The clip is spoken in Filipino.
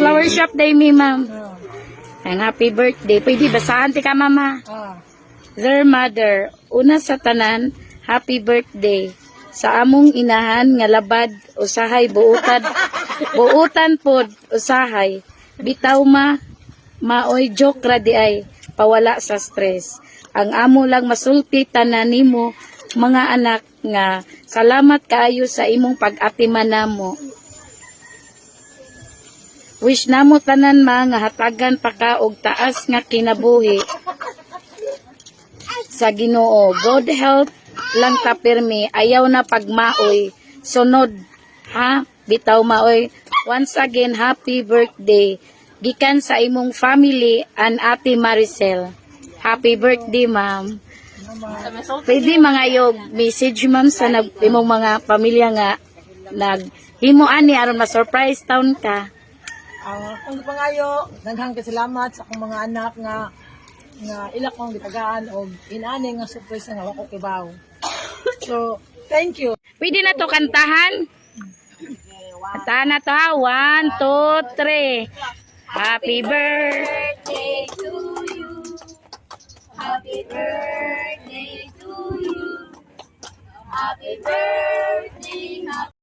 Flower shop day mi, ma'am. Ah. Ang happy birthday. Pwede basahan ti ka, mama. Ah. Dear mother, una sa tanan, happy birthday. Sa among inahan nga labad, usahay buutad, buutan pod, usahay. Bitaw ma, maoy joke ra di ay, pawala sa stress. Ang amo lang masulti tanan nimo, mga anak nga, salamat kaayo sa imong pag-atiman namo. Wish namo tanan ma nga hatagan pa ka og taas nga kinabuhi sa Ginoo. Good health lang ta pirmi. Ayaw na pagmaoy. Sunod. Ha? Bitaw maoy. Once again, happy birthday. Gikan sa imong family and Ate Maricel. Happy birthday, ma'am. Pwede mga yog message ma'am sa nag, imong mga pamilya nga nag himo ani aron ma-surprise town ka. Ah, kung pangayo, daghang salamat sa akong mga anak nga nga ilak kong gitagaan og inani nga surprise nga wako kibaw. So, thank you. Pwede na to kantahan? Kantahan na to ha. One, two, three. Happy birthday. Happy birthday to you. Happy birthday